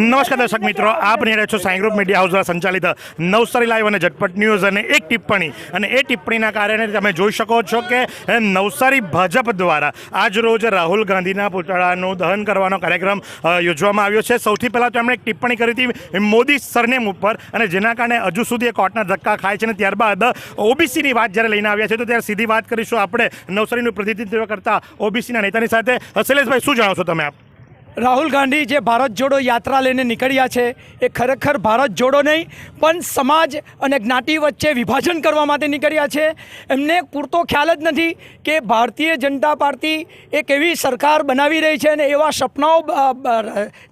નમસ્કાર દર્શક મિત્રો, આપ નિહાળે છો સાઈ ગ્રુપ મીડિયા હાઉસ દ્વારા સંચાલિત નવસારી લાઈવ અને ઝટપટ ન્યૂઝ અને એક ટિપ્પણી. અને એ ટિપ્પણીના કારણે તમે જોઈ શકો છો કે નવસારી ભાજપ દ્વારા આજ રોજ રાહુલ ગાંધીના પુતળાનું દહન કરવાનો કાર્યક્રમ યોજવામાં આવ્યો છે. સૌથી પહેલાં તો એમણે એક ટિપ્પણી કરી હતી મોદી સરનેમ ઉપર અને જેના કારણે હજુ સુધી એ કોર્ટના ધક્કા ખાય છે અને ત્યારબાદ ઓબીસીની વાત જ્યારે લઈને આવ્યા છે, તો ત્યારે સીધી વાત કરીશું આપણે નવસારીનું પ્રતિનિધિત્વ કરતા ઓબીસીના નેતાની સાથે. શૈલેષભાઈ, શું જણાવશો તમે આપ? રાહુલ ગાંધી જે ભારત જોડો યાત્રા લઈને નીકળ્યા છે, એ ખરેખર ભારત જોડો નહીં, પણ સમાજ અને જ્ઞાતિ વચ્ચે વિભાજન કરવા માટે નીકળ્યા છે. એમને પૂરતો ખ્યાલ જ નથી કે ભારતીય જનતા પાર્ટી એક એવી સરકાર બનાવી રહી છે અને એવા સપનાઓ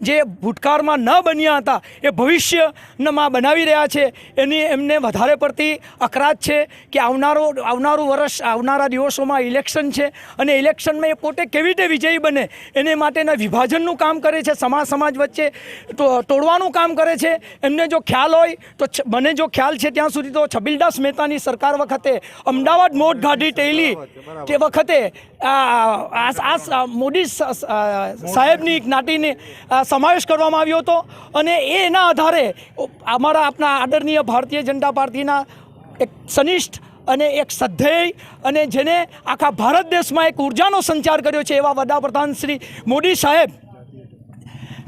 જે ભૂતકાળમાં ન બન્યા હતા, એ ભવિષ્યમાં બનાવી રહ્યા છે. એની એમને વધારે પડતી અકરાત છે કે આવનારો, આવનારું વર્ષ, આવનારા દિવસોમાં ઇલેક્શન છે અને ઇલેક્શનમાં એ પોતે કેવી રીતે વિજયી બને, એને માટેના વિભાજનનું કામ કરે છે સમાજ સમાજ વચ્ચે તો- તોડવાનું કામ કરે છે. એમને જો ખ્યાલ હોય તો મને જો ખ્યાલ છે ત્યાં સુધી તો છબીલદાસ મહેતાની સરકાર વખતે અમદાવાદ મોટ ગાઢી ટેલી તે વખતે આ મોદી સાહેબની જ્ઞાતિને સમાવેશ કરવામાં આવ્યો હતો. અને એના આધારે અમારા આપણા આદરણીય ભારતીય જનતા પાર્ટીના એક સનિષ્ઠ અને એક સધ્યેય અને જેને આખા ભારત દેશમાં એક ઉર્જાનો સંચાર કર્યો છે એવા વડાપ્રધાન શ્રી મોદી સાહેબ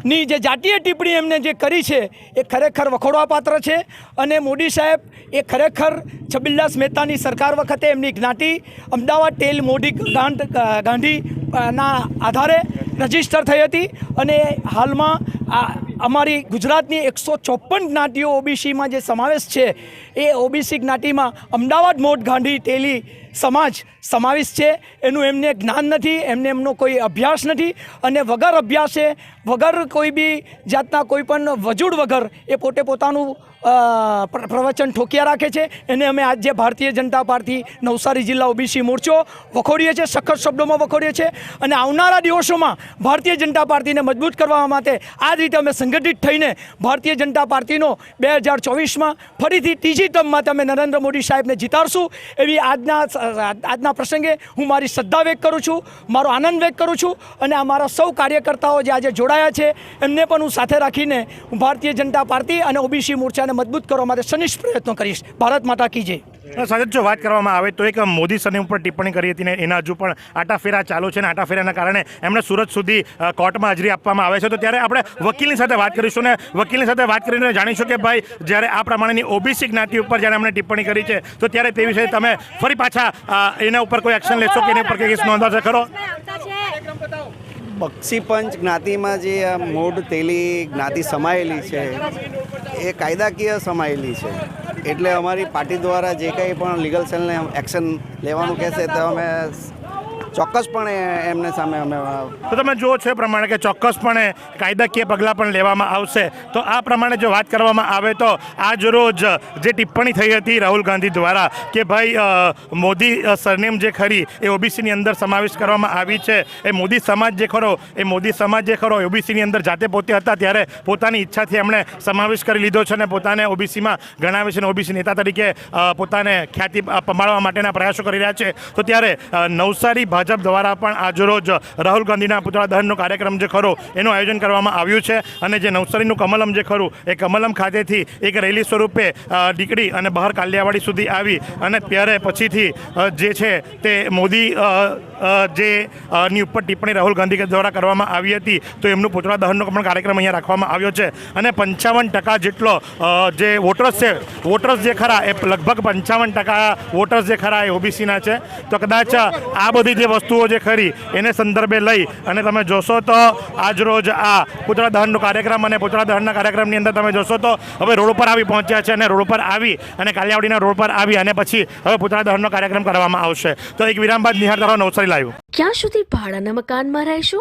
ની જે જાતીય ટિપ્પણી એમને જે કરી છે, એ ખરેખર વખોડવાપાત્ર છે અને મોદી સાહેબ એ ખરેખર છબીલદાસ મહેતાની સરકાર વખતે એમની જ્ઞાતિ અમદાવાદ ટેલ મોદી ગાંધ ગાંધીના આધારે રજિસ્ટર થઈ હતી અને હાલમાં અમારી ગુજરાતની એકસો ચોપન જ્ઞાતિઓ ઓબીસીમાં જે સમાવેશ છે, એ ઓબીસી જ્ઞાતિમાં અમદાવાદ મોટ ગાંધી ટેલી સમાજ સમાવેશ છે. એનું એમને જ્ઞાન નથી, એમને એમનો કોઈ અભ્યાસ નથી અને વગર અભ્યાસે, વગર કોઈ બી જાતના કોઈ પણ વજૂડ વગર એ પોતે પોતાનું પ્રવચન ઠોકિયા રાખે છે. એને અમે આજે ભારતીય જનતા પાર્ટી નવસારી જિલ્લા ઓબીસી મોરચો વખોડીએ છીએ, સખત શબ્દોમાં વખોડીએ છીએ અને આવનારા દિવસોમાં ભારતીય જનતા પાર્ટીને મજબૂત કરવા માટે આ જ રીતે અમે સંગઠિત થઈને ભારતીય જનતા પાર્ટીનો બે હજાર ચોવીસમાં ફરીથી ત્રીજી ટર્મમાં અમે નરેન્દ્ર મોદી સાહેબને જીતાડશું એવી આજના આજના પ્રસંગે હું મારી શ્રદ્ધા વ્યક્ત કરું છું, મારો આનંદ વ્યક્ત કરું છું અને અમારા સૌ કાર્યકર્તાઓ જે આજે જોડાયા છે, એમને પણ હું સાથે રાખીને ભારતીય જનતા પાર્ટી અને ઓબીસી મોરચાને મજબૂત કરવા માટે સનિષ્ઠ પ્રયત્નો કરીશ. ભારત માતા કી સાથે જો વાત કરવામાં આવે તો એક મોદી સરની ઉપર ટિપ્પણી કરી હતી ને એના હજુ પણ આટાફેરા ચાલુ છે ને આટાફેરાના કારણે એમણે સુરત સુધી કોર્ટમાં હાજરી આપવામાં આવે છે. તો ત્યારે આપણે વકીલની સાથે વાત કરીશું ને વકીલની સાથે વાત કરીને જાણીશું કે ભાઈ, જ્યારે આ પ્રમાણેની ઓબીસી જ્ઞાતિ ઉપર જ્યારે એમણે ટિપ્પણી કરી છે, તો ત્યારે તે વિશે તમે ફરી પાછા એના ઉપર કોઈ એક્શન લેશો કે એના ઉપર કેસ નોંધાશે ખરો? બક્ષીપંચ જ્ઞાતિમાં જે આ મૂળ તેલી જ્ઞાતિ સમાયેલી છે, એ કાયદાકીય સમાયેલી છે. એટલે અમારી પાર્ટી દ્વારા જે કંઈ પણ લીગલ સેલને એક્શન લેવાનું કહેશે તો અમે ચોક્કસપણે એમને સામે અમે તો તમે જુઓ છો એ પ્રમાણે કે ચોક્કસપણે કાયદાકીય પગલાં પણ લેવામાં આવશે. તો આ પ્રમાણે જો વાત કરવામાં આવે તો આજ રોજ જે ટિપ્પણી થઈ હતી રાહુલ ગાંધી દ્વારા કે ભાઈ મોદી સરનેમ જે ખરી એ ઓબીસીની અંદર સમાવેશ કરવામાં આવી છે. એ મોદી સમાજ જે ખરો, એ મોદી સમાજ જે ખરો ઓબીસીની અંદર જાતે પોતે હતા ત્યારે પોતાની ઈચ્છાથી એમણે સમાવેશ કરી લીધો છે અને પોતાને ઓબીસીમાં ગણાવે છે અને ઓબીસી નેતા તરીકે પોતાને ખ્યાતિ પમાડવા માટેના પ્રયાસો કરી રહ્યા છે. તો ત્યારે નવસારી ભાજપ દ્વારા પણ આજરોજ રાહુલ ગાંધીના પુતળા દહનનો કાર્યક્રમ જે ખરો, એનું આયોજન કરવામાં આવ્યું છે. અને જે નવસારીનું કમલમ જે ખરું, એ કમલમ ખાતેથી એક રેલી સ્વરૂપે દીકરી અને બહાર કાલિયાવાડી સુધી આવી. અને ત્યારે પછીથી જે છે તે મોદી જે ની ઉપર ટિપ્પણી રાહુલ ગાંધી દ્વારા કરવામાં આવી હતી, તો એમનું પુતળા દહનનો પણ કાર્યક્રમ અહીંયા રાખવામાં આવ્યો છે. અને પંચાવન ટકા જેટલો જે વોટર્સ છે, વોટર્સ જે ખરા, એ લગભગ પંચાવન ટકા વોટર્સ જે ખરા એ ઓબીસીના છે. તો કદાચ આ બધી જે વસ્તુઓ જે ખરી, એને સંદર્ભે લઈ અને તમે જોશો તો આજરોજ આ પુતળા દહનનો કાર્યક્રમ અને પુતળા દહનના કાર્યક્રમની અંદર તમે જોશો તો હવે રોડ પર આવી પહોંચ્યા છે અને રોડ પર આવી અને કાલિયાવાડીના રોડ પર આવી અને પછી હવે પુતળા દહનનો કાર્યક્રમ કરવામાં આવશે. તો એક વિરામ બાદ નિહાર તારો નવસારી લાવ્યું ક્યાં સુધી ભાડાના મકાનમાં રહેશો?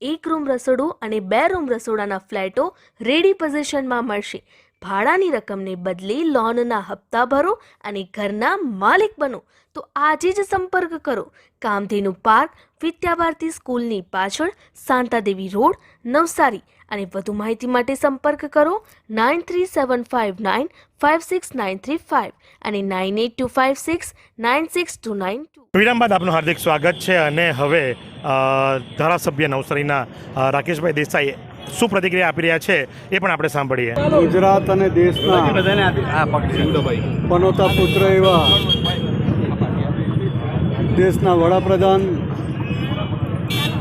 એક રૂમ રસોડું અને બે રૂમ રસોડાના ફ્લેટો રેડી પોઝિશનમાં મળશે. ભાડાની રકમને બદલે લોનના હપ્તા ભરો અને ઘરના માલિક બનો. તો આજે જ સંપર્ક કરો. કામધેનુ પાર્ક, વિદ્યાભારતી સ્કૂલની પાછળ, શાંતાદેવી રોડ, નવસારી. અને વધુ માહિતી માટે સંપર્ક કરો nine three seven five nine five six nine three five અને nine eight two five six nine six two nine two. વિરામ બાદ આપનું હાર્દિક સ્વાગત છે અને હવે ધારાસભ્ય નવસારીના રાકેશભાઈ દેસાઈ શું પ્રતિક્રિયા આપી રહ્યા છે એ પણ આપણે સાંભળીએ. ગુજરાત અને દેશના પનોતા પુત્ર એવા દેશના વડાપ્રધાન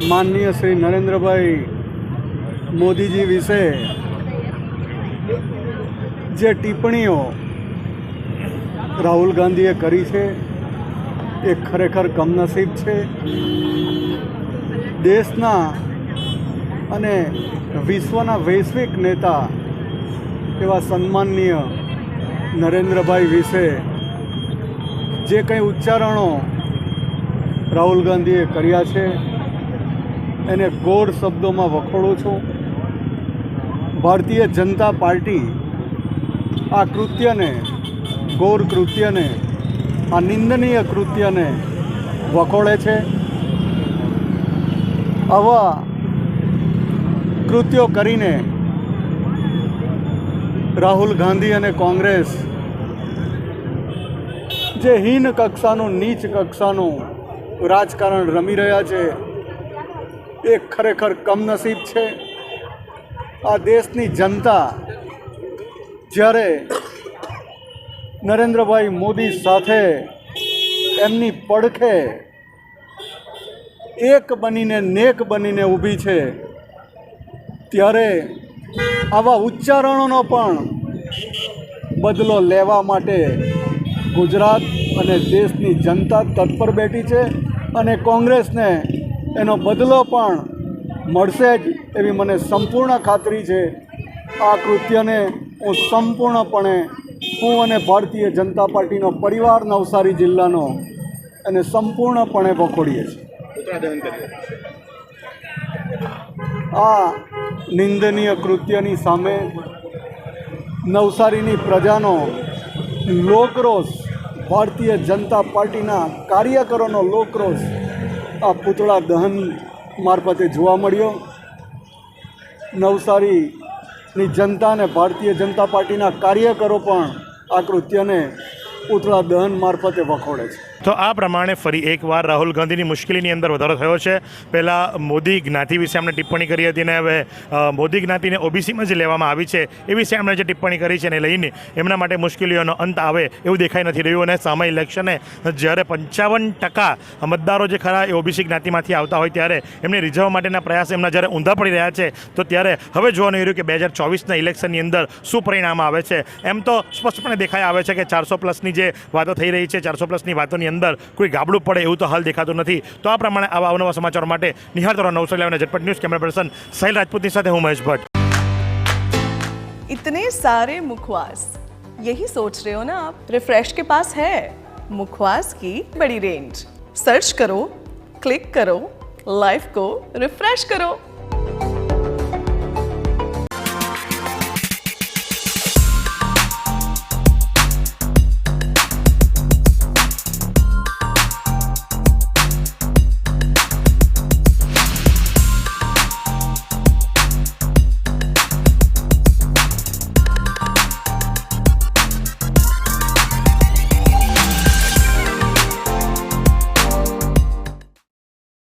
માનનીય શ્રી નરેન્દ્રભાઈ મોદીજી વિશે જે ટિપ્પણીઓ રાહુલ ગાંધીએ કરી છે એ ખરેખર કમનસીબ છે. દેશના અને વિશ્વના વૈશ્વિક નેતા એવા સન્માનનીય નરેન્દ્રભાઈ વિશે જે કંઈ ઉચ્ચારણો રાહુલ ગાંધીએ કર્યા છે, એને ગોળ શબ્દોમાં વખોડું છું. ભારતીય જનતા પાર્ટી આ કૃત્યને, ગોર કૃત્યને, આ નિંદનીય કૃત્યને વખોડે છે. આવા કૃત્યો કરીને રાહુલ ગાંધી અને કોંગ્રેસ જે હીન કક્ષાનું, નીચ કક્ષાનું રાજકારણ રમી રહ્યા છે, એ ખરેખર કમનસીબ છે. આ દેશની જનતા જ્યારે નરેન્દ્રભાઈ મોદી સાથે એમની પડખે એક બનીને, નેક બનીને ઊભી છે ત્યારે આવા ઉચ્ચારણોનો પણ બદલો લેવા માટે ગુજરાત અને દેશની જનતા તત્પર બેઠી છે અને કોંગ્રેસને એનો બદલો પણ મળશે જ એવી મને સંપૂર્ણ ખાતરી છે. આ કૃત્યને હું સંપૂર્ણપણે હું અને ભારતીય જનતા પાર્ટીનો પરિવાર નવસારી જિલ્લાનો એને સંપૂર્ણપણે વખોડીએ છીએ. આ નિંદનીય કૃત્યની સામે નવસારીની પ્રજાનો લોકરોષ, ભારતીય જનતા પાર્ટીના કાર્યકરોનો લોકરોષ આ પૂતળા દહન મારફતે જોવા મળ્યો. નવસારીની જનતા અને ભારતીય જનતા પાર્ટીના કાર્યકરો પણ આ કૃત્યને પૂતળા દહન મારફતે વખોડે છે. તો આ પ્રમાણે ફરી એકવાર રાહુલ ગાંધીની મુશ્કેલીની અંદર વધારો થયો છે. પહેલાં મોદી જ્ઞાતિ વિશે એમણે ટિપ્પણી કરી હતી ને હવે મોદી જ્ઞાતિને ઓબીસીમાં જે લેવામાં આવી છે એ વિશે એમણે જે ટિપ્પણી કરી છે એને લઈને એમના માટે મુશ્કેલીઓનો અંત આવે એવું દેખાઈ નથી રહ્યું અને સામા ઇલેક્શને જ્યારે પંચાવન ટકા મતદારો જે ખરા એ ઓબીસી જ્ઞાતિમાંથી આવતા હોય ત્યારે એમને રીઝવવા માટેના પ્રયાસ એમના જ્યારે ઊંધા પડી રહ્યા છે, તો ત્યારે હવે જોવાનું રહ્યું કે બે હજાર ચોવીસના ઇલેક્શનની અંદર શું પરિણામ આવે છે? એમ તો સ્પષ્ટપણે દેખાઈ આવે છે કે ચારસો પ્લસની જે વાતો થઈ રહી છે ચારસો પ્લસની વાતોની અંદર કોઈ ગાબડું પડે એવું તો હાલ દેખાતું નથી તો આ પ્રમાણે આવા અવનવા સમાચારો માટે નિહાળતો રહો નવસો લેવાના ઝટપટ ન્યૂઝ કેમેરા પર્સન સાહિલ રાજપૂતની સાથે હું મહેશ ભટ્ટ इतने सारे मुखवास यही सोच रहे हो ना आप रिफ्रेश के पास है मुखवास की बड़ी रेंज सर्च करो क्लिक करो लाइफ को रिफ्रेश करो